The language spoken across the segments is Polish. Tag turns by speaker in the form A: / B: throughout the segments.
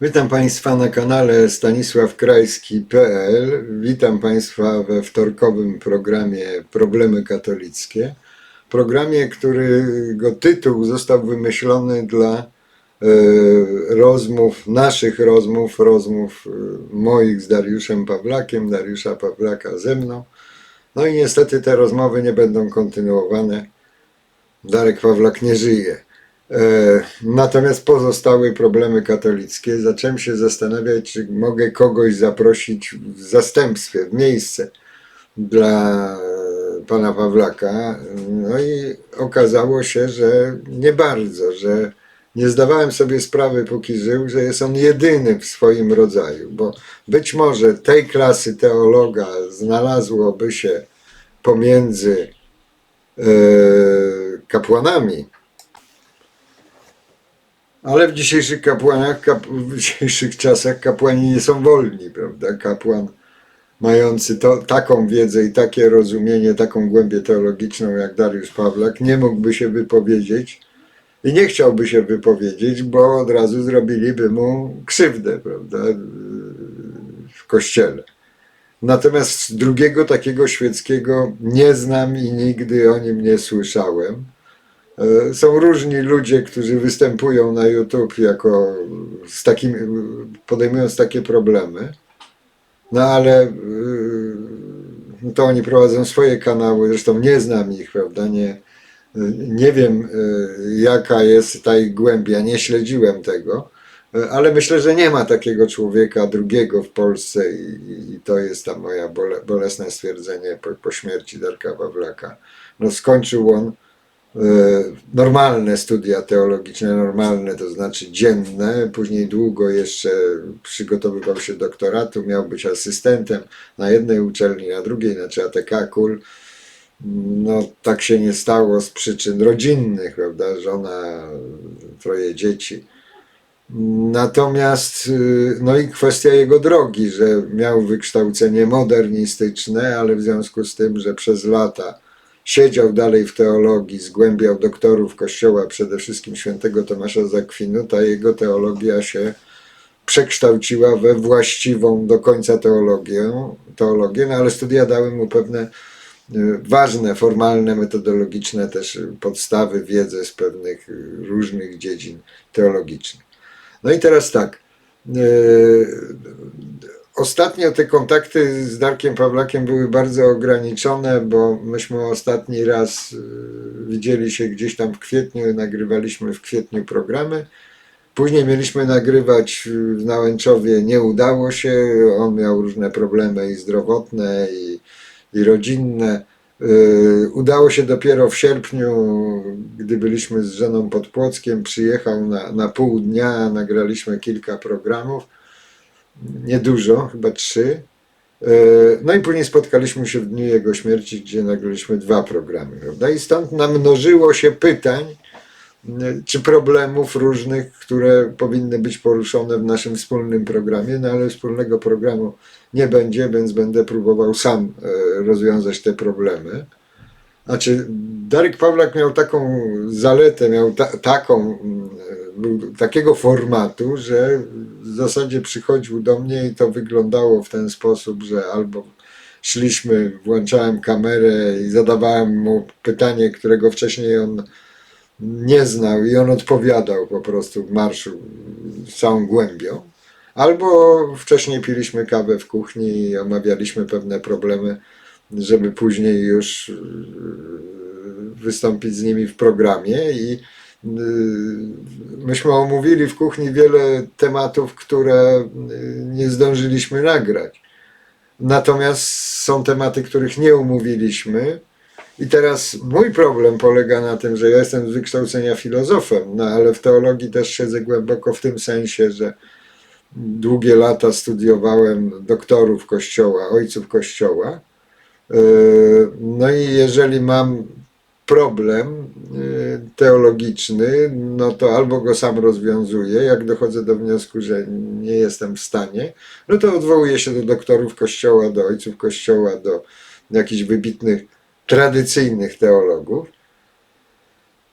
A: Witam Państwa na kanale stanisławkrajski.pl. Witam Państwa we wtorkowym programie Problemy katolickie. Programie, którego tytuł został wymyślony dla e, rozmów, naszych rozmów, rozmów e, moich z Dariuszem Pawlakiem, Dariusza Pawlaka ze mną. No i niestety te rozmowy nie będą kontynuowane. Darek Pawlak nie żyje. E, Natomiast pozostały problemy katolickie. Zacząłem się zastanawiać, czy mogę kogoś zaprosić w zastępstwie, w miejsce dla pana Pawlaka. No i okazało się, że nie bardzo, że nie zdawałem sobie sprawy, póki żył, że jest on jedyny w swoim rodzaju, bo być może tej klasy teologa znalazłoby się pomiędzy e, kapłanami, ale w dzisiejszych kapłanach, kap, w dzisiejszych czasach kapłani nie są wolni, prawda? Kapłan mający to, taką wiedzę i takie rozumienie, taką głębię teologiczną jak Dariusz Pawlak nie mógłby się wypowiedzieć i nie chciałby się wypowiedzieć, bo od razu zrobiliby mu krzywdę, prawda? W kościele. Natomiast drugiego takiego świeckiego nie znam i nigdy o nim nie słyszałem. E, Są różni ludzie, którzy występują na YouTube jako z takim, podejmując takie problemy. No ale yy, no to oni prowadzą swoje kanały, zresztą nie znam ich, prawda? Nie, nie wiem yy, jaka jest ta ich głębia, nie śledziłem tego, ale myślę, że nie ma takiego człowieka drugiego w Polsce i, i to jest ta moja bole, bolesne stwierdzenie po, po śmierci Darka Pawlaka. No skończył on e, normalne studia teologiczne, normalne, to znaczy dzienne, później długo jeszcze przygotowywał się do doktoratu, miał być asystentem na jednej uczelni, na drugiej, na ATK KUL. No tak się nie stało z przyczyn rodzinnych, prawda, żona, troje dzieci. Natomiast, y, no i kwestia jego drogi, że miał wykształcenie modernistyczne, ale w związku z tym, że przez lata siedział dalej w teologii, zgłębiał doktorów Kościoła, przede wszystkim świętego Tomasza z Akwinu, ta jego teologia się przekształciła we właściwą do końca teologię, teologię no ale studia dały mu pewne y, ważne, formalne, metodologiczne też y, podstawy, wiedzę z pewnych y, różnych dziedzin teologicznych. No i teraz tak. Ostatnio te kontakty z Darkiem Pawlakiem były bardzo ograniczone, bo myśmy ostatni raz y, widzieli się gdzieś tam w kwietniu, nagrywaliśmy w kwietniu programy. Później mieliśmy nagrywać w Nałęczowie, nie udało się. On miał różne problemy i zdrowotne, i, i rodzinne. Y, Udało się dopiero w sierpniu, gdy byliśmy z żoną pod Płockiem. Przyjechał na, na pół dnia, nagraliśmy kilka programów niedużo, chyba trzy. E, No i później spotkaliśmy się w dniu jego śmierci, gdzie nagraliśmy dwa programy, prawda? I stąd namnożyło się pytań, czy problemów różnych, które powinny być poruszone w naszym wspólnym programie, no ale wspólnego programu nie będzie, więc będę próbował sam e, rozwiązać te problemy. Znaczy, Darek Pawlak miał taką zaletę, miał ta, taką, był takiego formatu, że w zasadzie przychodził do mnie i to wyglądało w ten sposób, że albo szliśmy, włączałem kamerę i zadawałem mu pytanie, którego wcześniej on nie znał i on odpowiadał po prostu w marszu całą głębią. Albo wcześniej piliśmy kawę w kuchni i omawialiśmy pewne problemy, żeby później już yy, wystąpić z nimi w programie i yy, myśmy omówili w kuchni wiele tematów, które yy, nie zdążyliśmy nagrać. Natomiast są tematy, których nie omówiliśmy. I teraz mój problem polega na tym, że ja jestem z wykształcenia filozofem, no ale w teologii też siedzę głęboko w tym sensie, że długie lata studiowałem doktorów Kościoła, ojców Kościoła. Yy, No i jeżeli mam problem yy, teologiczny, no to albo go sam rozwiązuję, jak dochodzę do wniosku, że nie jestem w stanie, no to odwołuję się do doktorów Kościoła, do ojców Kościoła, do jakichś wybitnych, tradycyjnych teologów.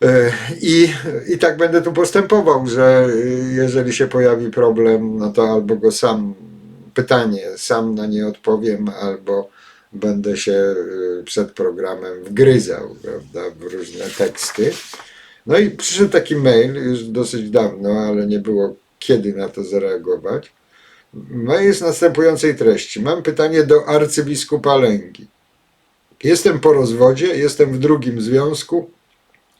A: E, I, I tak będę tu postępował, że jeżeli się pojawi problem, no to albo go sam, pytanie, sam na nie odpowiem, albo będę się y, przed programem wgryzał prawda, w różne teksty. No i przyszedł taki mail już dosyć dawno, ale nie było kiedy na to zareagować. Mail jest następującej treści. Mam pytanie do arcybiskupa Lęgi. Jestem po rozwodzie, jestem w drugim związku.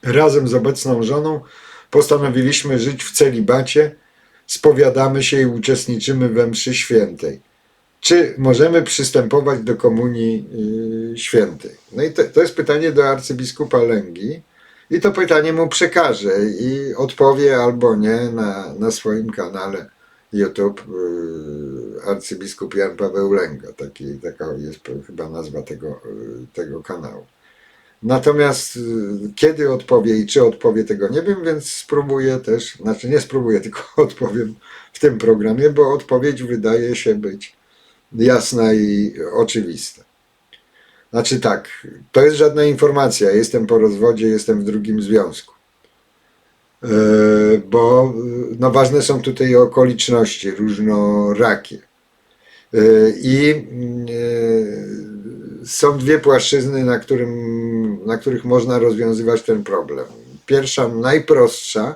A: Razem z obecną żoną postanowiliśmy żyć w celibacie, spowiadamy się i uczestniczymy we mszy świętej. Czy możemy przystępować do komunii yy, świętej? No i to, to jest pytanie do arcybiskupa Lęgi i to pytanie mu przekażę i odpowie albo nie na, na swoim kanale YouTube yy, arcybiskup Jan Paweł Lęga. Taki, taka jest chyba nazwa tego, yy, tego kanału. Natomiast y, kiedy odpowie i czy odpowie, tego nie wiem, więc spróbuję też, znaczy nie spróbuję, tylko odpowiem w tym programie, bo odpowiedź wydaje się być jasna i oczywista. Znaczy tak, to jest żadna informacja, jestem po rozwodzie, jestem w drugim związku. Yy, Bo yy, no, ważne są tutaj okoliczności różnorakie. Yy, I są dwie płaszczyzny, na, którym, na których można rozwiązywać ten problem. Pierwsza, najprostsza,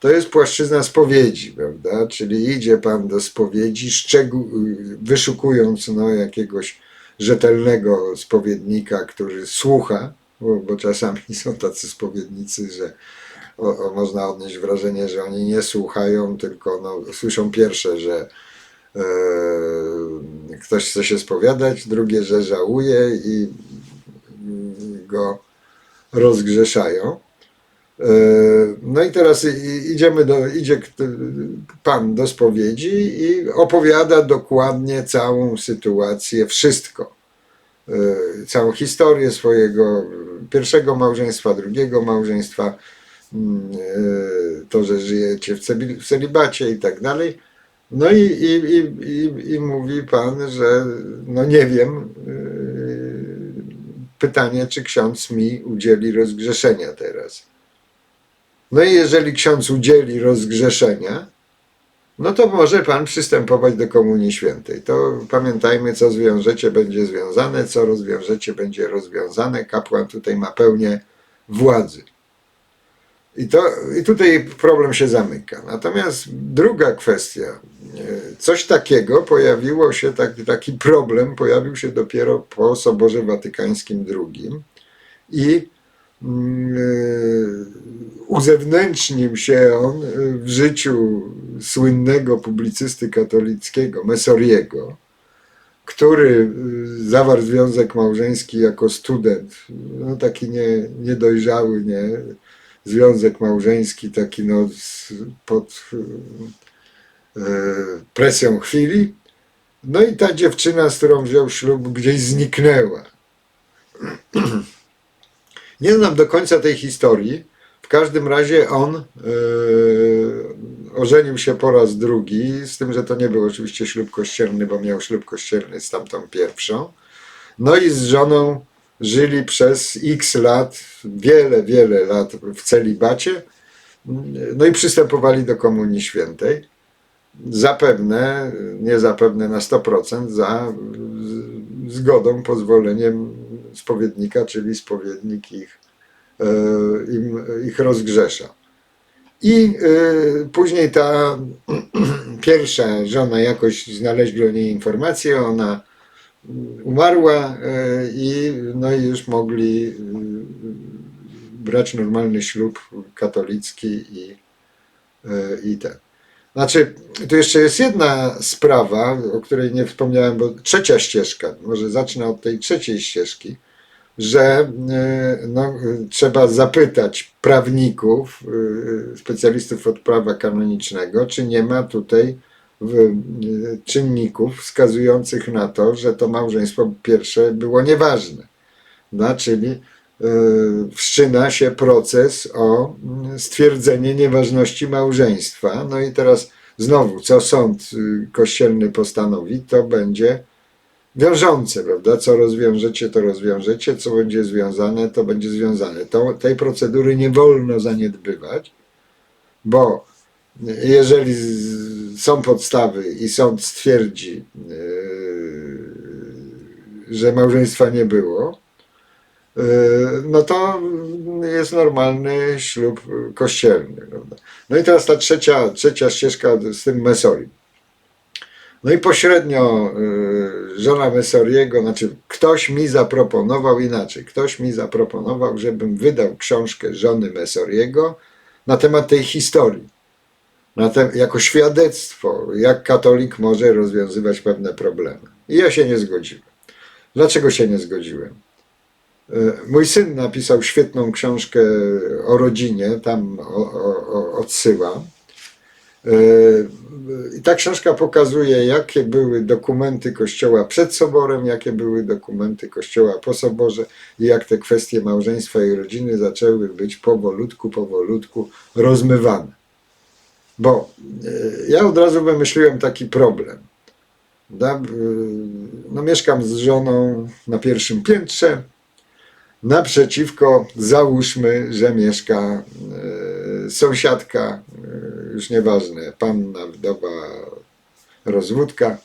A: to jest płaszczyzna spowiedzi, prawda? Czyli idzie pan do spowiedzi, wyszukując no, jakiegoś rzetelnego spowiednika, który słucha, bo, bo czasami są tacy spowiednicy, że o, o, można odnieść wrażenie, że oni nie słuchają, tylko no, słyszą pierwsze, że e, ktoś chce się spowiadać, drugie, że żałuje i, i go rozgrzeszają. E, No i teraz idziemy do, idzie pan do spowiedzi i opowiada dokładnie całą sytuację, wszystko. E, Całą historię swojego pierwszego małżeństwa, drugiego małżeństwa, mm, e, to, że żyjecie w celibacie i tak dalej. No i, i, i, i, i mówi pan, że no nie wiem, pytanie, czy ksiądz mi udzieli rozgrzeszenia teraz. No i jeżeli ksiądz udzieli rozgrzeszenia, no to może pan przystępować do Komunii Świętej. To pamiętajmy, co zwiążecie, będzie związane, co rozwiążecie, będzie rozwiązane. Kapłan tutaj ma pełnię władzy. I, to, I tutaj problem się zamyka. Natomiast druga kwestia, coś takiego pojawiło się, taki, taki problem pojawił się dopiero po Soborze Watykańskim II i uzewnętrznił się on w życiu słynnego publicysty katolickiego Mesoriego, który y, zawarł związek małżeński jako student, no taki nie, niedojrzały, nie, związek małżeński taki no, pod e, presją chwili. No i ta dziewczyna, z którą wziął ślub, gdzieś zniknęła. Nie znam do końca tej historii. W każdym razie on e, ożenił się po raz drugi, z tym, że to nie był oczywiście ślub kościelny, bo miał ślub kościelny z tamtą pierwszą. No i z żoną żyli przez x lat, wiele, wiele lat w celibacie, no i przystępowali do Komunii Świętej. Zapewne, nie zapewne na 100%, za zgodą, pozwoleniem spowiednika, czyli spowiednik ich, e, im, ich rozgrzesza. I e, później ta pierwsza żona jakoś znaleźli o niej informację, ona umarła e, i, no i już mogli brać normalny ślub katolicki i, i ten. Znaczy, tu jeszcze jest jedna sprawa, o której nie wspomniałem, bo trzecia ścieżka, może zacznę od tej trzeciej ścieżki, że e, no, trzeba zapytać prawników, e, specjalistów od prawa kanonicznego, czy nie ma tutaj e, czynników wskazujących na to, że to małżeństwo pierwsze było nieważne. No, czyli wszczyna się proces o mm, stwierdzenie nieważności małżeństwa. No i teraz znowu, co sąd y, kościelny postanowi, to będzie wiążące, prawda? Co rozwiążecie, to rozwiążecie, co będzie związane, to będzie związane. To, tej procedury nie wolno zaniedbywać, bo jeżeli są podstawy i sąd stwierdzi, yy, że małżeństwa nie było, no to jest normalny ślub kościelny. Prawda? No i teraz ta trzecia, trzecia ścieżka z tym Mesorim. No i pośrednio y, żona Mesoriego, znaczy ktoś mi zaproponował inaczej, ktoś mi zaproponował, żebym wydał książkę żony Mesoriego na temat tej historii. Na te, jako świadectwo, jak katolik może rozwiązywać pewne problemy. I ja się nie zgodziłem. Dlaczego się nie zgodziłem? Y, Mój syn napisał świetną książkę o rodzinie, tam o, odsyłam. Y, I ta książka pokazuje, jakie były dokumenty Kościoła przed soborem, jakie były dokumenty Kościoła po soborze i jak te kwestie małżeństwa i rodziny zaczęły być powolutku, powolutku rozmywane. Bo y, ja od razu wymyśliłem taki problem. No, mieszkam z żoną na pierwszym piętrze. Naprzeciwko załóżmy, że mieszka e, sąsiadka, e, już nieważne, panna, wdowa, rozwódka.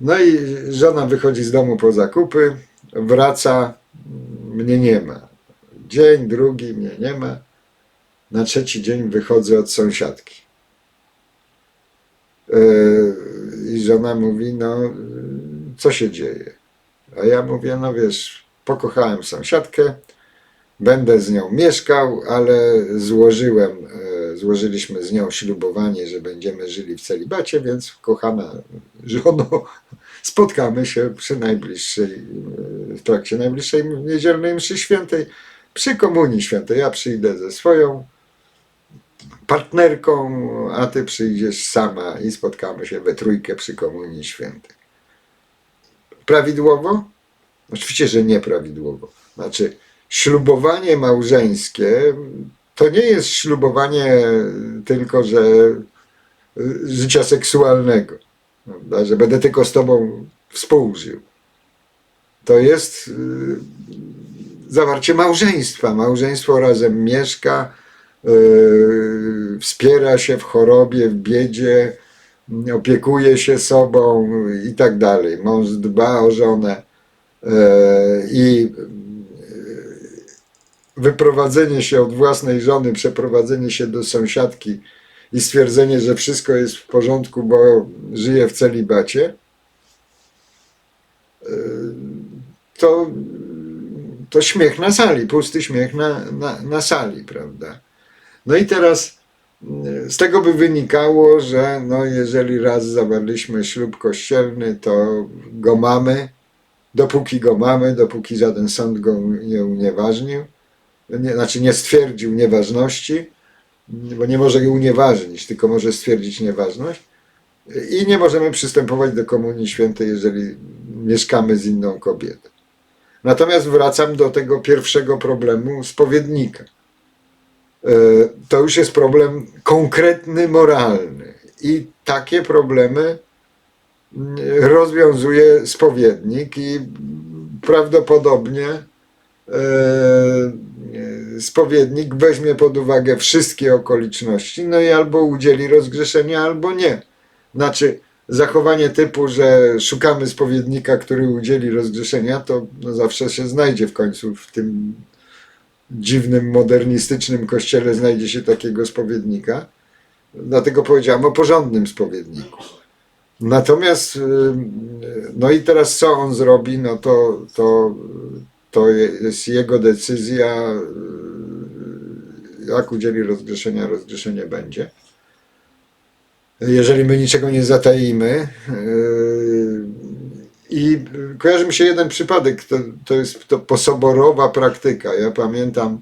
A: No i żona wychodzi z domu po zakupy, wraca, mnie nie ma. Dzień, drugi, mnie nie ma. Na trzeci dzień wychodzę od sąsiadki. E, I żona mówi, no, co się dzieje? A ja mówię, no wiesz, pokochałem sąsiadkę, będę z nią mieszkał, ale złożyłem, e, złożyliśmy z nią ślubowanie, że będziemy żyli w celibacie, więc kochana żono, spotkamy się przy najbliższej, e, w trakcie najbliższej niedzielnej mszy świętej, przy komunii świętej. Ja przyjdę ze swoją partnerką, a ty przyjdziesz sama i spotkamy się we trójkę przy komunii świętej. Prawidłowo? Oczywiście, że nieprawidłowo. Znaczy, ślubowanie małżeńskie to nie jest ślubowanie tylko, że y, życia seksualnego, prawda? że będę tylko z tobą współżył. To jest y, zawarcie małżeństwa. Małżeństwo razem mieszka, y, wspiera się w chorobie, w biedzie, opiekuje się sobą i tak dalej. Mąż dba o żonę i e, wyprowadzenie się od własnej żony, przeprowadzenie się do sąsiadki i stwierdzenie, że wszystko jest w porządku, bo żyje w celibacie, e, to, to śmiech na sali, pusty śmiech na, na, na sali, prawda? No i teraz z tego by wynikało, że no jeżeli raz zawarliśmy ślub kościelny, to go mamy, dopóki go mamy, dopóki żaden sąd go nie unieważnił, nie, znaczy nie stwierdził nieważności, bo nie może go unieważnić, tylko może stwierdzić nieważność. I nie możemy przystępować do Komunii Świętej, jeżeli mieszkamy z inną kobietą. Natomiast wracam do tego pierwszego problemu spowiednika e, to już jest problem konkretny, moralny. I takie problemy rozwiązuje spowiednik i prawdopodobnie e, spowiednik weźmie pod uwagę wszystkie okoliczności, no i albo udzieli rozgrzeszenia, albo nie. Znaczy, zachowanie typu, że szukamy spowiednika, który udzieli rozgrzeszenia, to no zawsze się znajdzie w końcu w tym dziwnym, modernistycznym kościele znajdzie się takiego spowiednika. Dlatego powiedziałem o porządnym spowiedniku. Natomiast, y, no i teraz co on zrobi, no to, to, to jest jego decyzja, y, jak udzieli rozgrzeszenia, rozgrzeszenie będzie. Jeżeli my niczego nie zataimy, y, i kojarzy mi się jeden przypadek, to, to jest to posoborowa praktyka. Ja pamiętam,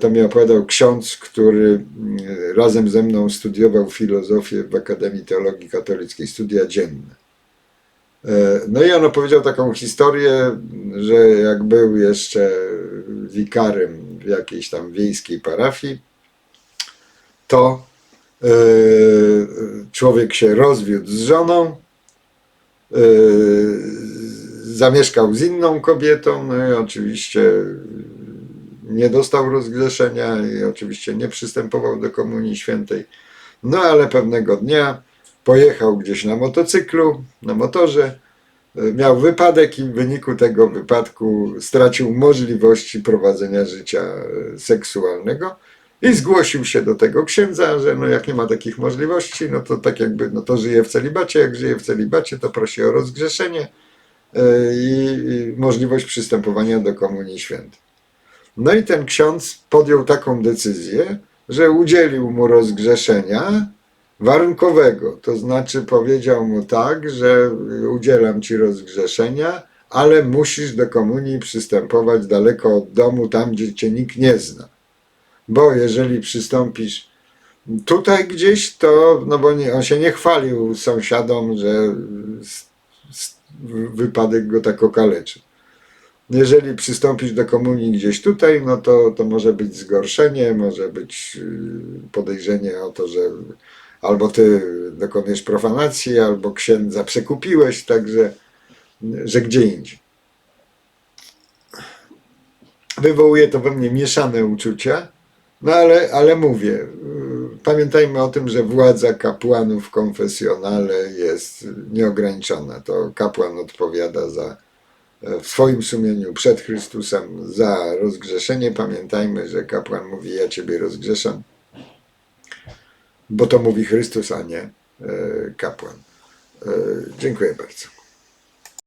A: to mi opowiadał ksiądz, który mm, razem ze mną studiował filozofię w Akademii Teologii Katolickiej, studia dzienne. E, No i on opowiedział taką historię, że jak był jeszcze wikarym w jakiejś tam wiejskiej parafii, to e, człowiek się rozwiódł z żoną, zamieszkał z inną kobietą, no i oczywiście nie dostał rozgrzeszenia i oczywiście nie przystępował do Komunii Świętej. No ale pewnego dnia pojechał gdzieś na motocyklu, na motorze, miał wypadek i w wyniku tego wypadku stracił możliwości prowadzenia życia y, seksualnego i zgłosił się do tego księdza, że no jak nie ma takich możliwości, no to tak jakby no to żyje w celibacie, jak żyje w celibacie, to prosi o rozgrzeszenie i, i możliwość przystępowania do Komunii Świętej. No i ten ksiądz podjął taką decyzję, że udzielił mu rozgrzeszenia warunkowego. To znaczy powiedział mu tak, że udzielam ci rozgrzeszenia, ale musisz do komunii przystępować daleko od domu, tam gdzie cię nikt nie zna. Bo jeżeli przystąpisz tutaj gdzieś, to, no bo nie, on się nie chwalił sąsiadom, że wypadek go tak okaleczy jeżeli przystąpisz do komunii gdzieś tutaj, no to, to może być zgorszenie, może być yy, podejrzenie o to, że albo ty dokonujesz profanacji, albo księdza przekupiłeś, także że gdzie indziej. Wywołuje to we mnie mieszane uczucia, no ale, ale mówię, yy, pamiętajmy o tym, że władza kapłanów w konfesjonale jest nieograniczona. To kapłan odpowiada za w swoim sumieniu przed Chrystusem za rozgrzeszenie. Pamiętajmy, że kapłan mówi: Ja Ciebie rozgrzeszam, bo to mówi Chrystus, a nie e, kapłan. E, Dziękuję bardzo.